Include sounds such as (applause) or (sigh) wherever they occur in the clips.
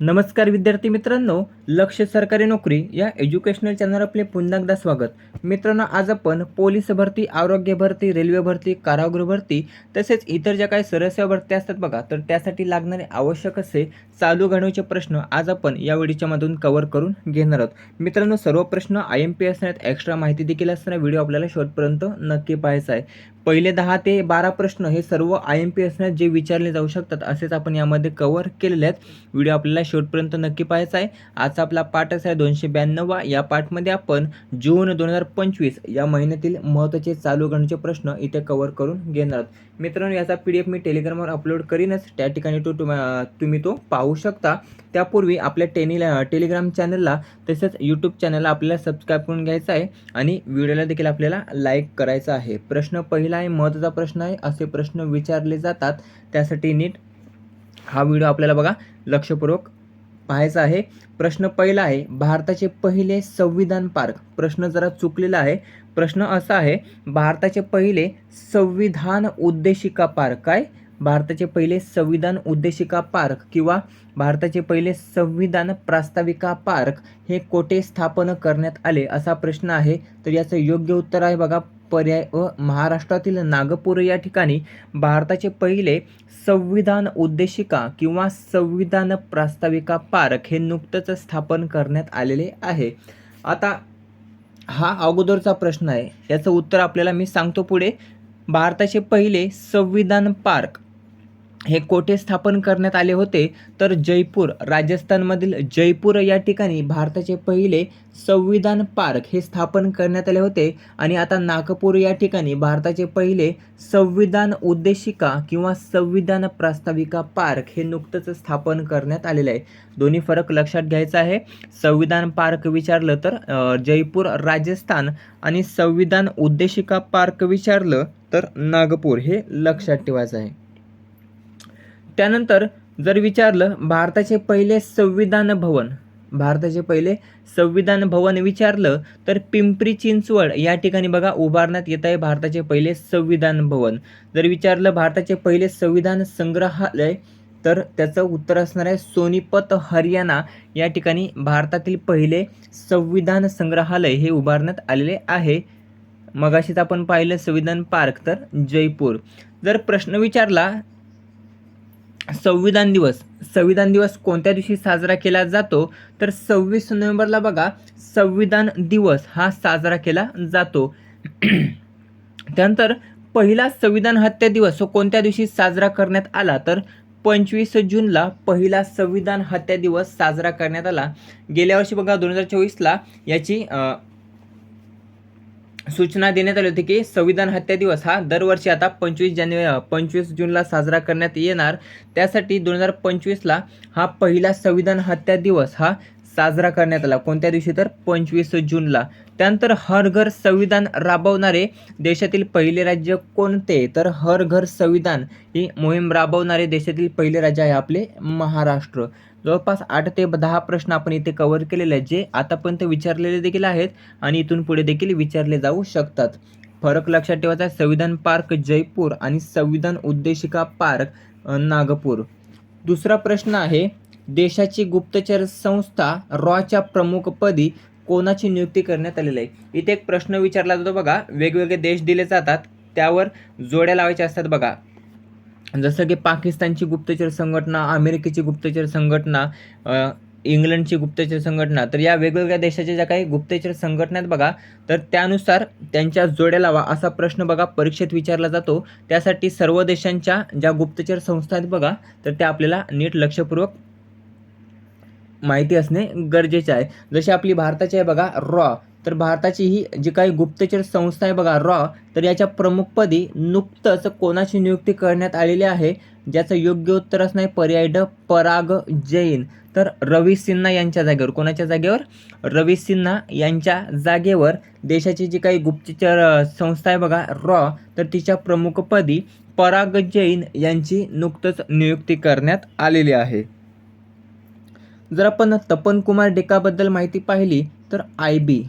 नमस्कार विद्यार्थी मित्रांनो लक्ष सरकारी नोकरी या एज्युकेशनल चॅनल आपले पुन्हा एकदा स्वागत. मित्रांनो आज आपण पोलीस भरती आरोग्य भरती रेल्वे भरती कारागृह भरती तसेच इतर ज्या काही सरसेवा भरती असतात बघा तर त्यासाठी लागणारे आवश्यक असे चालू घडवचे प्रश्न आज आपण या व्हिडिओच्या मधून कव्हर करून घेणार आहोत. मित्रांनो सर्व प्रश्न आय एम पी असण्यात एक्स्ट्रा माहिती देखील असताना व्हिडिओ आपल्याला शेवटपर्यंत नक्की पाहायचा आहे. पहिले दहा ते बारा प्रश्न हे सर्व आय एम पी एसने जे विचारले जाऊ शकतात असेच आपण यामध्ये कव्हर केलेले आहेत. व्हिडिओ आपल्याला शेवटपर्यंत नक्की पाहायचा आहे. आजचा आपला पाठ असा आहे दोनशे ब्याण्णवा या पाठमध्ये आपण जून दोन हजार पंचवीस या महिन्यातील महत्त्वाचे चालू गणचे प्रश्न इथे कव्हर करून घेणार आहोत. मित्रांनो याचा पी डी एफ मी टेलिग्रामवर अपलोड करीनच. त्या ठिकाणी तो तुम तुम्ही तो पाहू शकता. त्यापूर्वी आपल्या टेनिल टेलिग्राम चॅनलला तसेच यूट्यूब चॅनलला आपल्याला सबस्क्राईब करून घ्यायचं आहे. आणि व्हिडिओला देखील आपल्याला लाईक करायचा आहे. प्रश्न पहिला आहे. महत्त्वाचा प्रश्न आहे. असे प्रश्न विचारले जातात. त्यासाठी नीट हा व्हिडिओ आपल्याला बघा लक्षपूर्वक पाहायचा आहे. प्रश्न पहिला आहे भारताचे पहिले संविधान पार्क प्रश्न जरा चुकलेला आहे. प्रश्न असा आहे भारताचे पहिले संविधान उद्देशिका पार्क काय? भारताचे पहिले संविधान उद्देशिका पार्क किंवा भारताचे पहिले संविधान प्रास्ताविका पार्क हे कोठे स्थापन करण्यात आले असा प्रश्न आहे. तर याचं योग्य उत्तर आहे बघा पर्याय व महाराष्ट्रातील नागपूर. या ठिकाणी भारताचे पहिले संविधान उद्देशिका किंवा संविधान प्रास्ताविका पार्क हे नुकतंच स्थापन करण्यात आलेले आहे. आता हा अगोदरचा प्रश्न आहे. याचं उत्तर आपल्याला मी सांगतो पुढे. भारताचे पहिले संविधान पार्क हे कोठे स्थापन करण्यात आले होते? तर जयपूर राजस्थानमधील जयपूर या ठिकाणी भारताचे पहिले संविधान पार्क हे स्थापन करण्यात आले होते. आणि आता नागपूर या ठिकाणी भारताचे पहिले संविधान उद्देशिका किंवा संविधान प्रास्ताविका पार्क हे नुकतंच स्थापन करण्यात आलेलं आहे. दोन्ही फरक लक्षात घ्यायचा आहे. संविधान पार्क विचारलं तर जयपूर राजस्थान आणि संविधान उद्देशिका पार्क विचारलं तर नागपूर हे लक्षात ठेवायचं आहे. त्यानंतर जर विचारलं भारताचे पहिले संविधान भवन भारताचे पहिले संविधान भवन विचारलं तर पिंपरी चिंचवड या ठिकाणी बघा उभारण्यात येत आहे भारताचे पहिले संविधान भवन. जर विचारलं भारताचे पहिले संविधान संग्रहालय तर त्याचं उत्तर असणार आहे सोनीपत हरियाणा. या ठिकाणी भारतातील पहिले संविधान संग्रहालय हे उभारण्यात आलेले आहे. मगाशीच आपण पाहिलं संविधान पार्क तर जयपूर. जर प्रश्न विचारला संविधान दिवस. संविधान दिवस कोणत्या दिवशी साजरा केला जातो? तर सव्वीस नोव्हेंबरला बघा संविधान दिवस हा साजरा केला जातो. (clears throat) त्यानंतर पहिला संविधान हत्या दिवस कोणत्या दिवशी साजरा करण्यात आला? तर पंचवीस जूनला पहिला संविधान हत्या दिवस साजरा करण्यात आला. गेल्या वर्षी बघा दोन हजार चोवीसला याची सूचना देण्यात आली होती की संविधान हत्या दिवस हा दरवर्षी आता पंचवीस जानेवारी पंचवीस जूनला साजरा करण्यात येणार. त्यासाठी दोन हजार पंचवीसला हा पहिला संविधान हत्या दिवस हा साजरा करण्यात आला. कोणत्या दिवशी तर? पंचवीस जूनला. त्यानंतर हर घर संविधान राबवणारे देशातील पहिले राज्य कोणते? तर हर घर संविधान ही मोहीम राबवणारे देशातील पहिले राज्य आहे आपले महाराष्ट्र. जवळपास आठ ते दहा प्रश्न आपण इथे कव्हर केलेले आहेत जे आतापर्यंत विचारलेले देखील आहेत आणि इथून पुढे देखील विचारले जाऊ शकतात. फरक लक्षात ठेवायचा आहे संविधान पार्क जयपूर आणि संविधान उद्देशिका पार्क नागपूर. दुसरा प्रश्न आहे देशाची गुप्तचर संस्था रॉच्या प्रमुखपदी कोणाची नियुक्ती करण्यात आलेली आहे? इथे एक प्रश्न विचारला जातो बघा वेगवेगळे देश दिले जातात त्यावर जोड्या लावायच्या असतात बघा. जसं की पाकिस्तानची गुप्तचर संघटना अमेरिकेची गुप्तचर संघटना इंग्लंडची गुप्तचर संघटना तर या वेगवेगळ्या देशाच्या ज्या काही गुप्तचर संघटना आहेत बघा तर त्यानुसार त्यांच्या जोड्या लावा असा प्रश्न बघा परीक्षेत विचारला जातो. त्यासाठी सर्व देशांच्या ज्या गुप्तचर संस्था आहेत बघा तर त्या आपल्याला नीट लक्षपूर्वक माहिती असणे गरजेचे आहे. जशी आपली भारताची आहे बघा रॉ तर भारताची ही जी काही गुप्तचर संस्था आहे बघा रॉ तर याच्या प्रमुखपदी नुकतंच कोणाची नियुक्ती करण्यात आलेली आहे ज्याचं योग्य उत्तर असणार आहे पर्याय ड पराग जैन. तर रवी सिन्हा यांच्या जागेवर कोणाच्या जागेवर? रवी सिन्हा यांच्या जागेवर देशाची जी काही गुप्तचर संस्था आहे बघा रॉ तर तिच्या प्रमुखपदी पराग जैन यांची नुकतंच नियुक्ती करण्यात आलेली आहे. जर आपण तपन कुमार डेकाबद्दल माहिती पाहिली तर आय बी.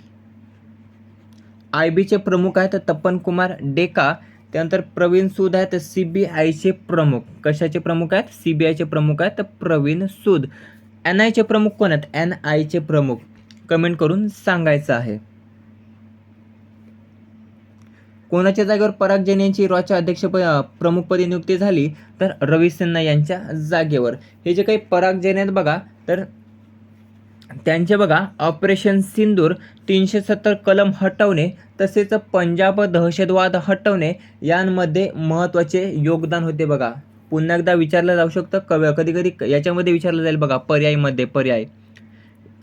आय बीचे प्रमुख आहेत तपन कुमार डेका त्यानंतर प्रवीण सूद आहेत सी बी आयचे प्रमुख. कशाचे प्रमुख आहेत? सी बी आयचे प्रमुख आहेत प्रवीण सूद. एन आयचे प्रमुख कोण आहेत? एन आयचे प्रमुख. कमेंट करून सांगायचं आहे. कोणाच्या जागेवर पराग जैन यांची रॉच्या अध्यक्ष प्रमुखपदी नियुक्ती झाली तर रवी सिन्हा यांच्या जागेवर. हे जे काही पराग जैन आहेत बघा तर त्यांचे बघा ऑपरेशन सिंदूर तीनशे सत्तर कलम हटवणे तसेच पंजाब दहशतवाद हटवणे यांमध्ये महत्त्वाचे योगदान होते बघा. पुन्हा एकदा विचारलं जाऊ शकतं कव कधी कधी याच्यामध्ये विचारलं जाईल बघा पर्यायमध्ये पर्याय.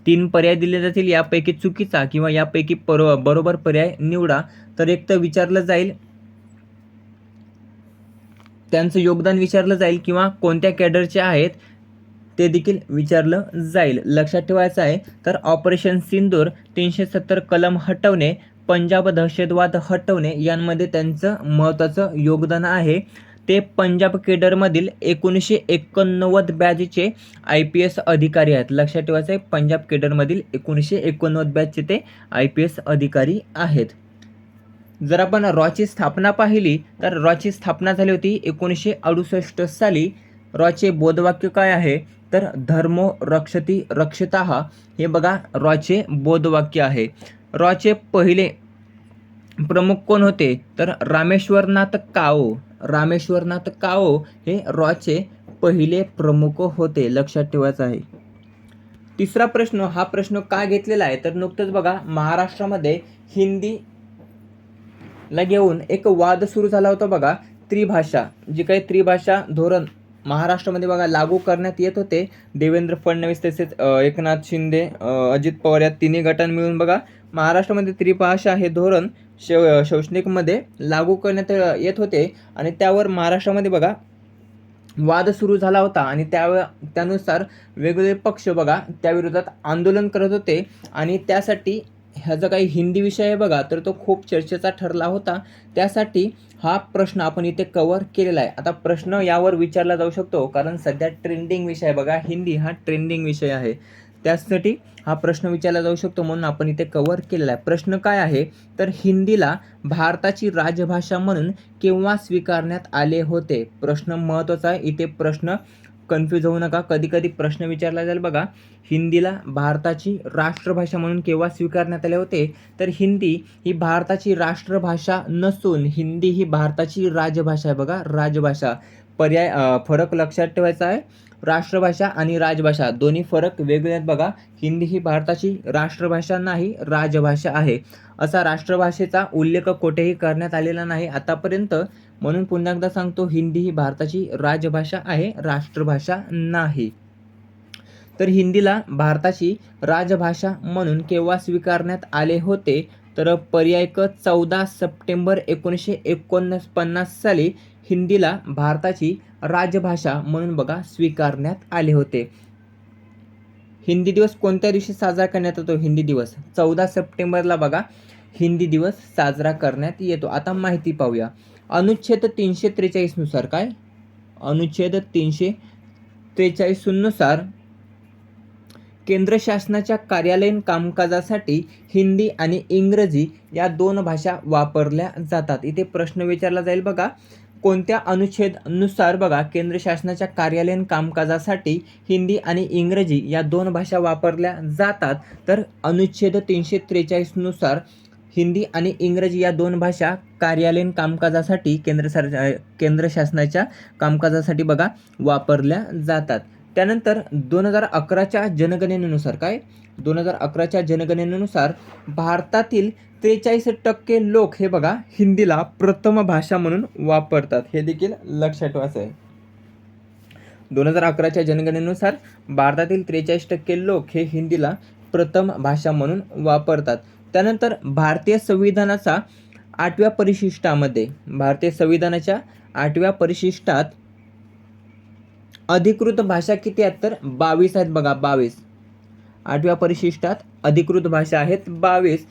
तीन पर्याय दिले जातील यापैकी चुकीचा किंवा यापैकी पर बरोबर पर्याय निवडा. तर एक तर विचारलं जाईल त्यांचं योगदान विचारलं जाईल किंवा कोणत्या कॅडरचे आहेत ते देखील विचारलं जाईल. लक्षात ठेवायचं आहे तर ऑपरेशन सिंदूर तीनशे सत्तर कलम हटवणे पंजाब दहशतवाद हटवणे यांमध्ये त्यांचं महत्त्वाचं योगदान आहे. ते पंजाब केडरमधील एकोणीसशे एकोणनव्वद बॅचचे आय पी एस अधिकारी आहेत. लक्षात ठेवायचं आहे पंजाब केडरमधील एकोणीसशे एकोणनव्वद बॅचचे ते आय पी एस अधिकारी आहेत. जर आपण रॉची स्थापना पाहिली तर रॉची स्थापना झाली होती एकोणीसशे अडुसष्ट साली. रॉचे बोधवाक्य काय आहे? तर धर्मो रक्षती रक्षता. हे बघा रॉचे बोधवाक्य आहे. रॉचे पहिले प्रमुख कोण होते? तर रामेश्वरनाथ काओ. रामेश्वरनाथ काओ हे रॉचे पहिले प्रमुख होते लक्षात ठेवायचं आहे. तिसरा प्रश्न हा प्रश्न का घेतलेला आहे? तर नुकतंच बघा महाराष्ट्रामध्ये हिंदी ला घेऊन एक वाद सुरू झाला होता बघा त्रिभाषा. जी काही त्रिभाषा धोरण महाराष्ट्रामध्ये बघा लागू करण्यात येत होते. देवेंद्र फडणवीस तसेच एकनाथ शिंदे अजित पवार या तिन्ही गटांनी मिळून बघा महाराष्ट्रामध्ये त्रिभाषा हे धोरण शौ शैक्षणिकमध्ये लागू करण्यात येत होते. आणि त्यावर महाराष्ट्रामध्ये बघा वाद सुरू झाला होता. आणि त्या त्यानुसार वेगवेगळे पक्ष बघा त्याविरोधात आंदोलन करत होते. आणि त्यासाठी ह्याचा काही हिंदी विषय आहे बघा तर तो खूप चर्चेचा ठरला होता. त्यासाठी हा प्रश्न आपण इथे कवर केलेला आहे. आता प्रश्न यावर विचारला जाऊ शकतो कारण सध्या ट्रेंडिंग विषय आहे बघा. हिंदी हा ट्रेंडिंग विषय आहे. त्यासाठी हा प्रश्न विचारला जाऊ शकतो म्हणून आपण इथे कवर केलेला आहे. प्रश्न काय आहे? तर हिंदीला भारताची राजभाषा म्हणून केव्हा स्वीकारण्यात आले होते? प्रश्न महत्त्वाचा आहे. इथे प्रश्न कन्फ्यूज होऊ नका. कधी कधी प्रश्न विचारला जाईल बघा. हिंदीला भारताची राष्ट्रभाषा म्हणून केव्हा स्वीकारण्यात आले होते? तर हिंदी ही भारताची राष्ट्रभाषा नसून हिंदी ही भारताची राजभाषा आहे बघा. राजभाषा. पर्याय फरक लक्षात ठेवायचा आहे. राष्ट्रभाषा आणि राजभाषा दोन्ही फरक वेगळे आहेत बघा. हिंदी ही भारताची राष्ट्रभाषा नाही राजभाषा आहे. असा राष्ट्रभाषेचा उल्लेख कुठेही करण्यात आलेला नाही. आतापर्यंत म्हणून पुन्हा एकदा सांगतो हिंदी ही भारताची राजभाषा आहे राष्ट्रभाषा नाही. तर हिंदीला भारताची राजभाषा म्हणून केव्हा स्वीकारण्यात आले होते? तर पर्याय क चौदा सप्टेंबर एकोणीसशे एकोणपन्नास पन्नास साली हिंदीला भारताची राजभाषा म्हणून बघा स्वीकारण्यात आले होते. हिंदी दिवस कोणत्या दिवशी साजरा करण्यात येतो? हिंदी दिवस. चौदा सप्टेंबरला बघा. हिंदी दिवस साजरा करण्यात येतो. आता माहिती पाहूया. अनुच्छेद तीनशे त्रेचाळीसनुसार काय? अनुच्छेद तीनशे त्रेचाळीसनुसार केंद्र शासनाच्या कार्यालयीन कामकाजासाठी हिंदी आणि इंग्रजी या दोन भाषा वापरल्या जातात. इथे प्रश्न विचारला जाईल बघा. कोणत्या अनुच्छेदनुसार बघा केंद्र शासनाच्या कार्यालयीन कामकाजासाठी हिंदी आणि इंग्रजी या दोन भाषा वापरल्या जातात तर अनुच्छेद तीनशे त्रेचाळीसनुसार हिंदी आणि इंग्रजी या दोन भाषा कार्यालयीन कामकाजासाठी केंद्र सर केंद्र शासनाच्या कामकाजासाठी बघा वापरल्या जातात. त्यानंतर दोन हजार अकराच्या जनगणनेनुसार काय? दोन हजार अकराच्या जनगणनेनुसार भारतातील त्रेचाळीस टक्के लोक हे बघा हिंदीला प्रथम भाषा म्हणून वापरतात. हे देखील लक्षात ठेवायचं आहे. दोन हजार अकराच्या जनगणनेनुसार भारतातील त्रेचाळीस टक्के लोक हे हिंदीला प्रथम भाषा म्हणून वापरतात. त्यानंतर भारतीय संविधानाचा आठव्या परिशिष्टामध्ये भारतीय संविधानाच्या आठव्या परिशिष्टात अधिकृत भाषा किती आहेत तर बावीस आहेत बघा बावीस. आठव्या परिशिष्टात अधिकृत भाषा आहेत बावीस.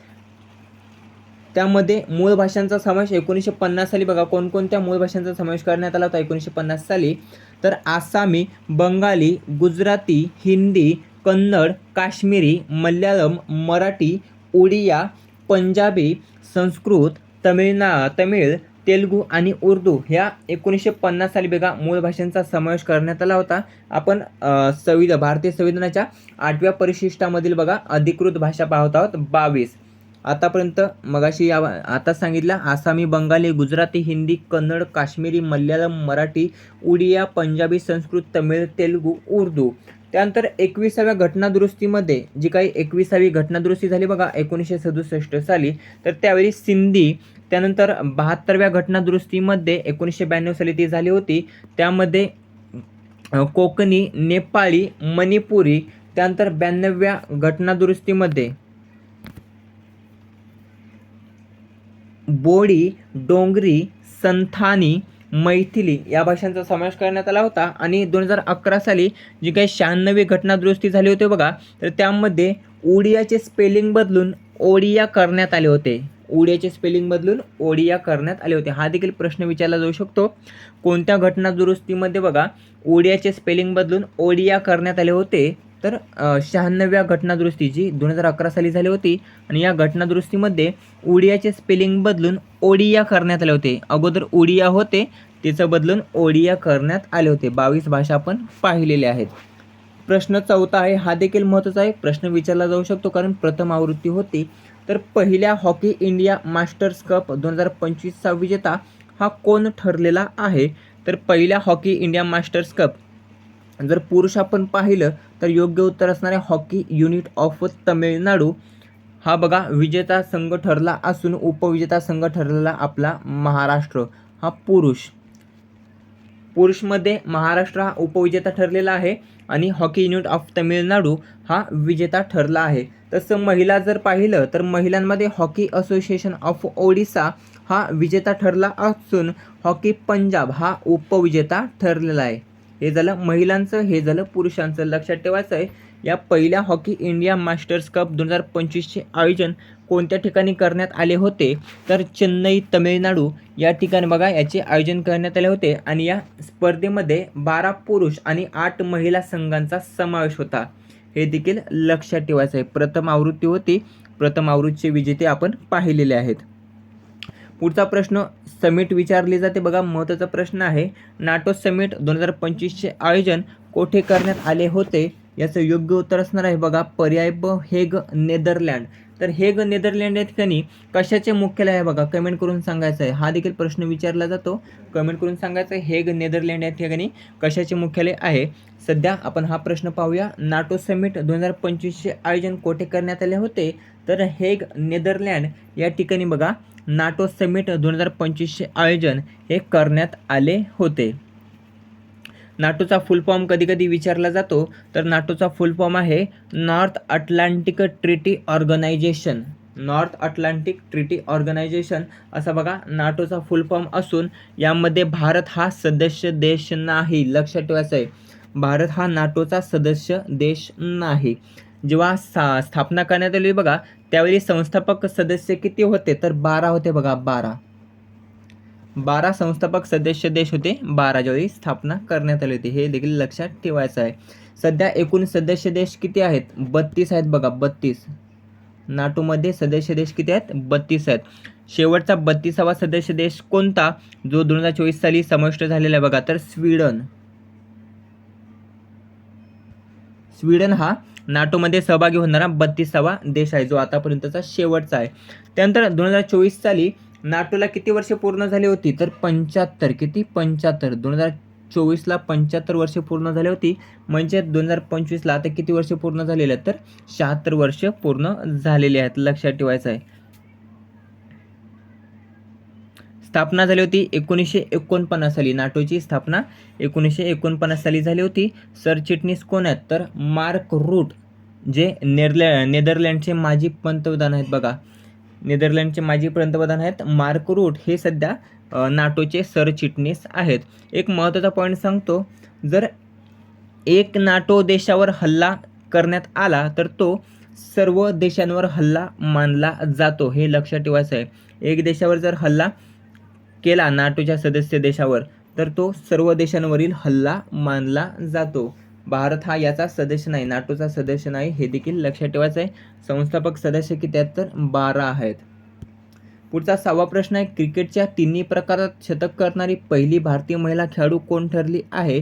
त्यामध्ये मूळ भाषांचा समावेश एकोणीसशे पन्नास साली बघा. कोणकोणत्या मूळ भाषांचा समावेश करण्यात आला होता एकोणीसशे पन्नास साली? तर आसामी बंगाली गुजराती हिंदी कन्नड काश्मीरी मल्याळम मराठी ओडिया पंजाबी संस्कृत तमिळना तमिळ तेलुगू आणि उर्दू ह्या एकोणीसशे पन्नास साली बघा मूळ भाषांचा समावेश करण्यात आला होता. आपण संविधान भारतीय संविधानाच्या आठव्या परिशिष्टामधील बघा अधिकृत भाषा पाहत आहोत. बावीस. आतापर्यंत मगाशी या आता सांगितलं आसामी बंगाली गुजराती हिंदी कन्नड काश्मीरी मल्याळम मराठी उडिया पंजाबी संस्कृत तमिळ तेलुगू उर्दू. त्यानंतर एकविसाव्या घटनादुरुस्तीमध्ये जी काही एकविसावी घटनादुरुस्ती झाली बघा एकोणीसशे सदुसष्ट साली तर त्यावेळी सिंधी त्यानंतर बहात्तरव्या घटनादुरुस्तीमध्ये एकोणीसशे ब्याण्णव साली ती झाली होती. त्यामध्ये कोकणी नेपाळी मणिपुरी त्यानंतर ब्याण्णव्या घटनादुरुस्तीमध्ये बोडी डोंगरी संथानी मैथिली या भाषांचा समावेश करण्यात आला होता. आणि दोन हजार अकरा साली जी काही शहाण्णवी घटनादुरुस्ती झाली होती बघा तर त्यामध्ये ओडियाचे स्पेलिंग बदलून ओडिया करण्यात आले होते. ओडियाचे स्पेलिंग बदलून ओडिया करण्यात आले होते. हा देखील प्रश्न विचारला जाऊ शकतो. कोणत्या घटना दुरुस्तीमध्ये बघा ओडियाचे स्पेलिंग बदलून ओडिया करण्यात आले होते? तर शहाण्णव्या घटनादुरुस्ती जी दोन हजार अकरा साली झाली होती आणि या घटनादुरुस्तीमध्ये ओडियाचे स्पेलिंग बदलून ओडिया करण्यात आले होते. अगोदर ओडिया होते तिचं बदलून ओडिया करण्यात आले होते. बावीस भाषा आपण पाहिलेल्या आहेत. प्रश्न चौथा आहे हा देखील महत्त्वाचा आहे. प्रश्न विचारला जाऊ शकतो कारण प्रथम आवृत्ती होती. तर पहिल्या हॉकी इंडिया मास्टर्स कप दोन हजार पंचवीसचा विजेता हा कोण ठरलेला आहे? तर पहिल्या हॉकी इंडिया मास्टर्स कप जर पुरुष आपण पाहिलं तर योग्य उत्तर असणारे हॉकी युनिट ऑफ तमिळनाडू. हा बघा विजेता संघ ठरला असून उपविजेता संघ ठरलेला आपला महाराष्ट्र हा पुरुष. पुरुषमध्ये महाराष्ट्र हा उपविजेता ठरलेला आहे आणि हॉकी युनिट ऑफ तमिळनाडू हा विजेता ठरला आहे. तसं महिला जर पाहिलं तर महिलांमध्ये हॉकी असोसिएशन ऑफ ओडिसा हा विजेता ठरला असून हॉकी पंजाब हा उपविजेता ठरलेला आहे. हे झालं महिलांचं हे झालं पुरुषांचं. लक्षात ठेवायचं आहे या पहिल्या हॉकी इंडिया मास्टर्स कप दोन हजार पंचवीसचे आयोजन कोणत्या ठिकाणी करण्यात आले होते? तर चेन्नई तमिळनाडू या ठिकाणी बघा याचे आयोजन करण्यात आले होते. आणि या स्पर्धेमध्ये बारा पुरुष आणि आठ महिला संघांचा समावेश होता. हे देखील लक्षात ठेवायचं आहे प्रथम आवृत्ती होती. प्रथम आवृत्तीचे विजेते आपण पाहिलेले आहेत. पुढचा प्रश्न समिट विचारली जाते. बघा महत्त्वाचा प्रश्न आहे. नाटो समिट दोन हजार पंचवीसचे आयोजन कोठे करण्यात आले होते? याचं योग्य उत्तर असणार आहे. बघा पर्याय ब हेग नेदरलँड. तर हेग नेदरलँड या ठिकाणी कशाचे मुख्यालय आहे? बघा कमेंट करून सांगायचं आहे. हा देखील प्रश्न विचारला जातो. कमेंट करून सांगायचं आहे हेग नेदरलँड या ठिकाणी कशाचे मुख्यालय आहे? सध्या आपण हा प्रश्न पाहूया. नाटो समिट दोन हजार पंचवीसचे आयोजन कोठे करण्यात आले होते? तर हेग नेदरलँड या ठिकाणी बघा नाटो समिट दोन हजार पंचवीसचे आयोजन हे करण्यात आले होते. नाटोचा फुल फॉर्म कधीकधी विचारला जातो तर नाटोचा फुल फॉर्म आहे North Atlantic treaty organization North Atlantic treaty organization असा बघा नाटोचा फुल फॉर्म असून यामध्ये भारत हा सदस्य देश नाही. लक्षात ठेवायचं आहे भारत हा नाटोचा सदस्य देश नाही. जेव्हा सा स्थापना करण्यात आली बघा त्यावेळी संस्थापक सदस्य किती होते? तर बारा होते बघा बारा. बारा संस्थापक सदस्य देश होते बारा ज्यावेळी स्थापना करण्यात आली होती. हे देखील लक्षात ठेवायचं आहे. सध्या एकूण सदस्य देश किती आहेत? बत्तीस आहेत बघा बत्तीस. नाटोमध्ये सदस्य देश किती आहेत? बत्तीस आहेत. शेवटचा बत्तीसावा सदस्य देश कोणता? जो दोन हजार चोवीस साली समाविष्ट झालेला आहे बघा तर स्वीडन. स्वीडन हा नाटोमध्ये सहभागी होणारा बत्तीसावा देश आहे जो आतापर्यंतचा शेवटचा आहे. त्यानंतर दोन हजार चोवीस साली नाटोला किती वर्षे पूर्ण झाली होती? तर पंच्याहत्तर. किती? पंच्याहत्तर. दोन हजार चोवीसला पंच्याहत्तर वर्षे पूर्ण झाली होती. म्हणजे दोन हजार पंचवीसला आता किती वर्षे पूर्ण झालेले आहेत? तर शहात्तर वर्ष पूर्ण झालेली आहेत. लक्षात ठेवायचं आहे. स्थापना झाली होती एकोणीसशे एकोणपन्नास साली. नाटोची स्थापना एकोणीसशे एकोणपन्नास साली झाली होती. सरचिटणीस कोण आहेत? तर मार्क रूट जे नेदरलॅ नेदरलँडचे माजी पंतप्रधान आहेत बघा. नेदरलँडचे माजी पंतप्रधान आहेत मार्क रूट. हे सध्या नाटोचे सरचिटणीस आहेत. एक महत्त्वाचा पॉईंट सांगतो. जर एक नाटो देशावर हल्ला करण्यात आला तर तो सर्व देशांवर हल्ला मानला जातो हे लक्षात ठेवायचं आहे. एक देशावर जर हल्ला केला नाटोच्या सदस्य देशावर तर तो सर्व देशांवरील हल्ला मानला जातो. भारत हा याचा सदस्य नाही नाटोचा सदस्य नाही हे देखील लक्षात ठेवायचं आहे संस्थापक सदस्य किती आहेत तर बारा आहेत. पुढचा सहावा प्रश्न आहे क्रिकेटच्या तिन्ही प्रकारात शतक करणारी पहिली भारतीय महिला खेळाडू कोण ठरली आहे?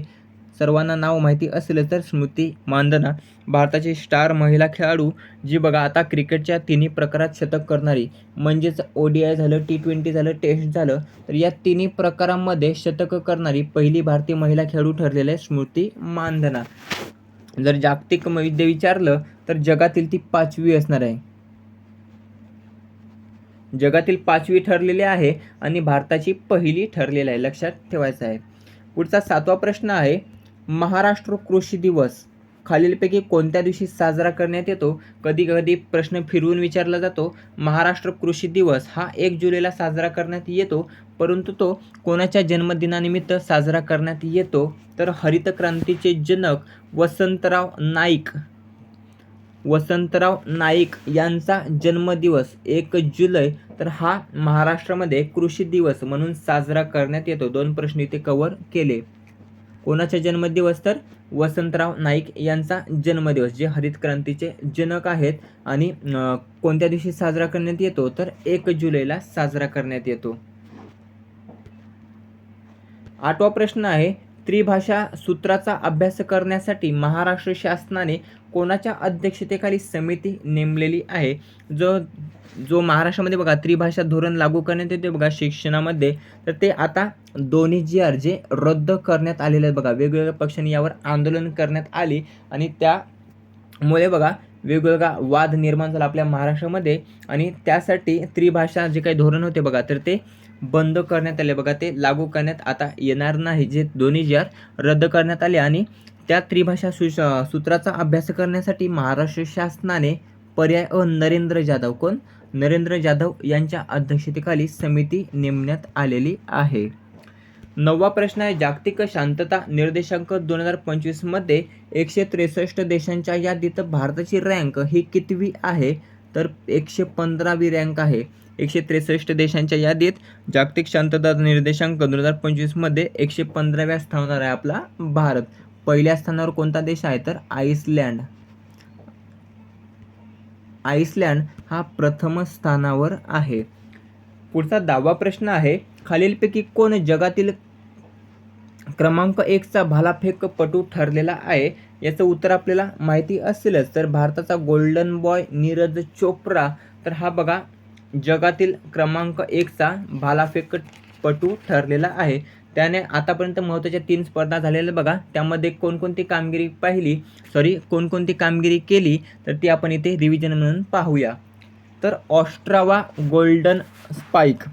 सर्वांना नाव माहिती असेल तर स्मृती मानधना भारताची स्टार महिला खेळाडू जी बघा आता क्रिकेटच्या तिन्ही प्रकारात शतक करणारी म्हणजेच ओ डी आय झालं टी ट्वेंटी झालं टेस्ट झालं तर या तिन्ही प्रकारांमध्ये शतक करणारी पहिली भारतीय महिला खेळाडू ठरलेली आहे स्मृती मानधना जर जागतिक वैद्य विचारलं तर जगातील ती पाचवी असणार आहे. जगातील पाचवी ठरलेली आहे आणि भारताची पहिली ठरलेली आहे लक्षात ठेवायचं आहे. पुढचा सातवा प्रश्न आहे महाराष्ट्र कृषी दिवस. खालीलपैकी कोणत्या दिवशी साजरा करण्यात येतो? कधी कधी प्रश्न फिरवून विचारला जातो. महाराष्ट्र कृषी दिवस हा एक जुलैला साजरा करण्यात येतो परंतु तो कोणाच्या जन्मदिनानिमित्त साजरा करण्यात येतो? तर हरित क्रांतीचे जनक वसंतराव नाईक. वसंतराव नाईक यांचा जन्मदिवस एक जुलै. तर हा महाराष्ट्रामध्ये कृषी दिवस म्हणून साजरा करण्यात येतो. दोन प्रश्न इथे कव्हर केले. कोणाचा जन्मदिवस तर? वसंतराव नाईक यांचा जन्मदिवस जे हरित क्रांतीचे जनक आहेत आणि कोणत्या दिवशी साजरा करण्यात येतो? तर एक जुलैला साजरा करण्यात येतो. आठवा प्रश्न आहे त्रिभाषा सूत्राचा अभ्यास करण्यासाठी महाराष्ट्र शासनाने कोणाच्या अध्यक्षतेखाली समिती नेमलेली आहे? जो जो महाराष्ट्रामध्ये बघा त्रिभाषा धोरण लागू करण्यात येते बघा शिक्षणामध्ये. तर ते आता दोन्ही जी आर जे रद्द करण्यात आलेले आहेत बघा वेगवेगळ्या पक्षांनी यावर आंदोलन करण्यात आली. आणि त्यामुळे बघा वेगवेगळा वाद निर्माण झाला आपल्या महाराष्ट्रामध्ये. आणि त्यासाठी त्रिभाषा जे काही धोरण होते बघा तर ते बंद करण्यात आले. बघा ते लागू करण्यात आता येणार नाही. जे दोन्ही जी आर रद्द करण्यात आले आणि त्या त्रिभाषा सुश सूत्राचा अभ्यास करण्यासाठी महाराष्ट्र शासनाने पर्याय अ नरेंद्र जाधव कोण? नरेंद्र जाधव यांच्या अध्यक्षतेखाली समिती नेमण्यात आलेली आहे. नववा प्रश्न आहे जागतिक शांतता निर्देशांक दोन हजार पंचवीसमध्ये एकशे त्रेसष्ट देशांच्या यादीत भारताची रँक ही कितवी आहे? तर एकशे पंधरावी रँक आहे. एकशे त्रेसष्ट देशांच्या यादीत जागतिक शांतता निर्देशांक दोन हजार पंचवीसमध्ये एकशे पंधराव्या स्थानावर आहे आपला भारत. पहिल्या स्थानावर कोणता देश आहे? तर आईसलँड आईसलँड हा प्रथम स्थानावर आहे. पुढचा दहावा प्रश्न आहे खालीलपैकी कोण जगातील क्रमांक एकचा भालाफेकपटू ठरलेला आहे? याचं उत्तर आपल्याला माहिती असेलच तर भारताचा गोल्डन बॉय नीरज चोप्रा. तर हा बघा जगातील क्रमांक एकचा भालाफेकपटू ठरलेला आहे. त्याने आतापर्यंत महत्त्वाच्या तीन स्पर्धा झालेल्या बघा. त्यामध्ये कोणकोणती कामगिरी पाहिली? सॉरी कोणकोणती कामगिरी केली? तर ती आपण इथे रिव्हिजन म्हणून पाहूया. तर ऑस्ट्रावा गोल्डन स्पाईक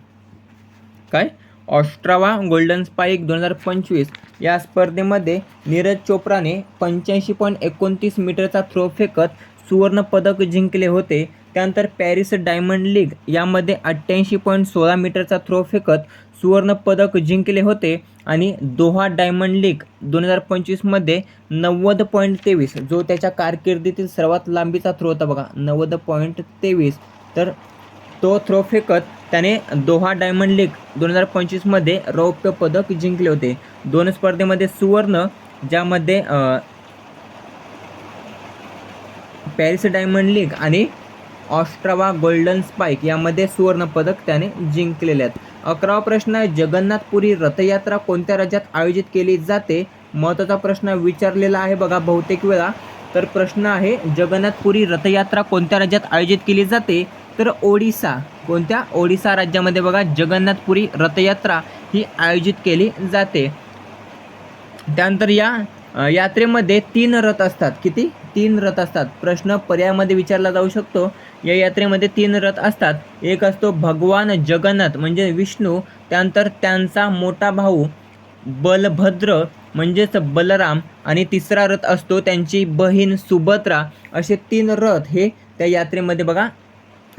काय? ऑस्ट्रावा गोल्डन स्पाईक दोन हजार पंचवीस. या स्पर्धेमध्ये नीरज चोप्राने पंच्याऐंशी पॉईंट एकोणतीस मीटरचा थ्रो फेकत सुवर्णपदक जिंकले होते. त्यानंतर पॅरिस डायमंड लीग यामध्ये अठ्ठ्याऐंशी पॉईंट सोळा मीटरचा थ्रो फेकत सुवर्णपदक जिंकले होते आणि दोहा डायमंड लीग दोन हजार पंचवीसमध्ये नव्वद पॉईंट तेवीस जो त्याच्या कारकिर्दीतील सर्वात लांबीचा थ्रो होता बघा नव्वद पॉईंट तेवीस. तर तो थ्रो फेकत त्याने दोहा डायमंड लीग दोन हजार पंचवीसमध्ये रौप्य पदक जिंकले होते. दोन स्पर्धेमध्ये सुवर्ण ज्यामध्ये पॅरिस डायमंड लीग आणि ऑस्ट्रावा गोल्डन स्पाईक यामध्ये सुवर्णपदक त्याने जिंकलेले आहेत. अकरावा प्रश्न आहे जगन्नाथपुरी रथयात्रा कोणत्या राज्यात आयोजित केली जाते? महत्त्वाचा प्रश्न विचारलेला आहे बघा बहुतेक वेळा. तर प्रश्न आहे जगन्नाथपुरी रथयात्रा कोणत्या राज्यात आयोजित केली जाते? तर ओडिसा. कोणत्या? ओडिसा राज्यामध्ये बघा जगन्नाथपुरी रथयात्रा ही आयोजित केली जाते. त्यानंतर या यात्रेमध्ये तीन रथ असतात. किती? तीन रथ असतात. प्रश्न पर्यायामध्ये विचारला जाऊ शकतो. या यात्रेमध्ये तीन रथ असतात. एक असतो भगवान जगन्नाथ म्हणजे विष्णू. त्यानंतर त्यांचा मोठा भाऊ बलभद्र म्हणजेच बलराम. आणि तिसरा रथ असतो त्यांची बहीण सुभद्रा. असे तीन रथ हे त्या यात्रेमध्ये बघा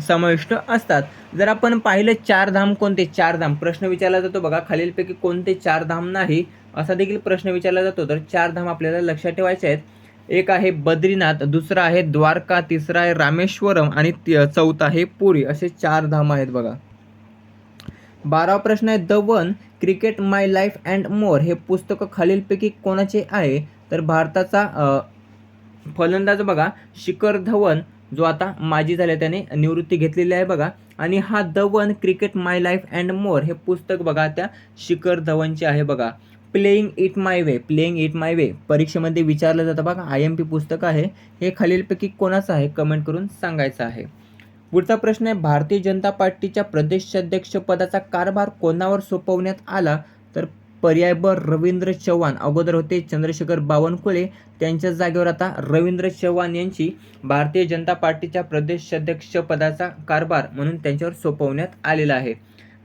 समाविष्ट असतात. जर आपण पाहिलं चार धाम कोणते? चार धाम. प्रश्न विचारला जातो बघा. खालीलपैकी कोणते चार धाम नाही? असा देखील प्रश्न विचारला जातो. तर चार धाम आपल्याला लक्षात ठेवायचे आहेत. एक आहे बद्रीनाथ दुसरा आहे द्वारका तिसरा आहे रामेश्वरम आणि चौथा आहे पुरी. असे चार धाम आहेत बघा. बारावा प्रश्न आहे the one cricket my life and more. हे पुस्तक खालीलपैकी कोणाचे आहे? तर भारताचा फलंदाज बघा शिखर धवन जो आता माजी झाला त्याने निवृत्ती घेतलेली आहे बघा. आणि हा Dhawan cricket my life and more. हे पुस्तक बघा त्या शिखर धवनचे आहे बघा. Playing it my way playing it my way परीक्षेमध्ये विचारलं जातं बघा आय एम पी पुस्तक आहे. हे खालीलपैकी कोणाचं आहे? कमेंट करून सांगायचं आहे. पुढचा प्रश्न आहे भारतीय जनता पार्टीच्या प्रदेशाध्यक्षपदाचा कारभार कोणावर सोपवण्यात आला? तर पर्याय ब रवींद्र चव्हाण. अगोदर होते चंद्रशेखर बावनकुळे. त्यांच्या जागेवर आता रवींद्र चव्हाण यांची भारतीय जनता पार्टीच्या प्रदेशाध्यक्षपदाचा कारभार म्हणून त्यांच्यावर सोपवण्यात आलेला आहे.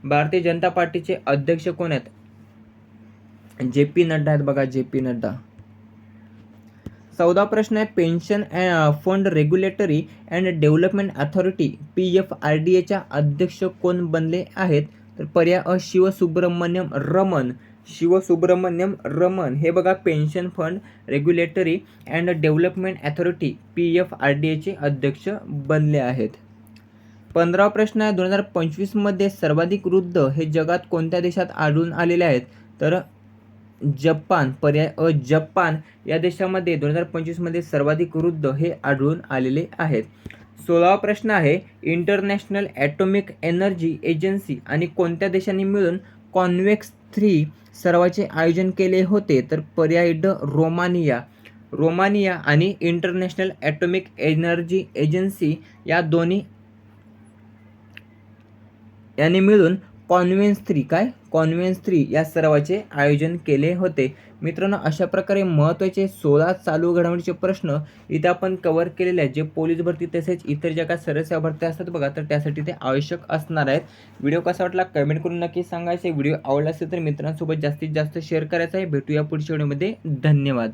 भारतीय जनता पार्टीचे अध्यक्ष कोण आहेत? जे पी नड्डा आहेत बघा जे पी नड्डा. चौदा प्रश्न आहे pension fund regulatory and development authority P F R D एच्या अध्यक्ष कोण बनले आहेत? तर पर्याय अ शिवसुब्रमण्यम रमन शिवसुब्रमण्यम रमन हे बघा pension fund regulatory and development authority P F R D एचे अध्यक्ष बनले आहेत. पंधरा प्रश्न आहे दोन हजार पंचवीसमध्ये सर्वाधिक वृद्ध हे जगात कोणत्या देशात आढळून आलेले आहेत? तर जपान पर्याय अ जपान या देशामध्ये दोन हजार पंचवीसमध्ये सर्वाधिक वृद्ध हे आढळून आलेले आहेत. सोळावा प्रश्न आहे इंटरनॅशनल ॲटॉमिक एनर्जी एजन्सी आणि कोणत्या देशांनी मिळून कॉन्वेक्स थ्री सर्वाचे आयोजन केले होते? तर पर्याय ड रोमानिया. रोमानिया आणि इंटरनॅशनल ॲटॉमिक एनर्जी एजन्सी या दोन्ही यांनी मिळून कॉन्व्हेन्स थ्री काय? कॉन्व्हेन्स थ्री या सरावाचे आयोजन केले होते. मित्रांनो अशा प्रकारे महत्त्वाचे सोळा चालू घडामोडीचे प्रश्न इथे आपण कव्हर केलेले आहेत. जे पोलीस भरती तसेच इतर ज्या काय सरस्या भरत्या असतात बघा तर त्यासाठी ते आवश्यक असणार आहेत. व्हिडिओ कसा वाटला कमेंट करून नक्की सांगायचे व्हिडिओ आवडला असेल तर मित्रांसोबत जास्तीत जास्त शेअर करायचा आहे. भेटूया पुढच्या व्हिडिओमध्ये धन्यवाद.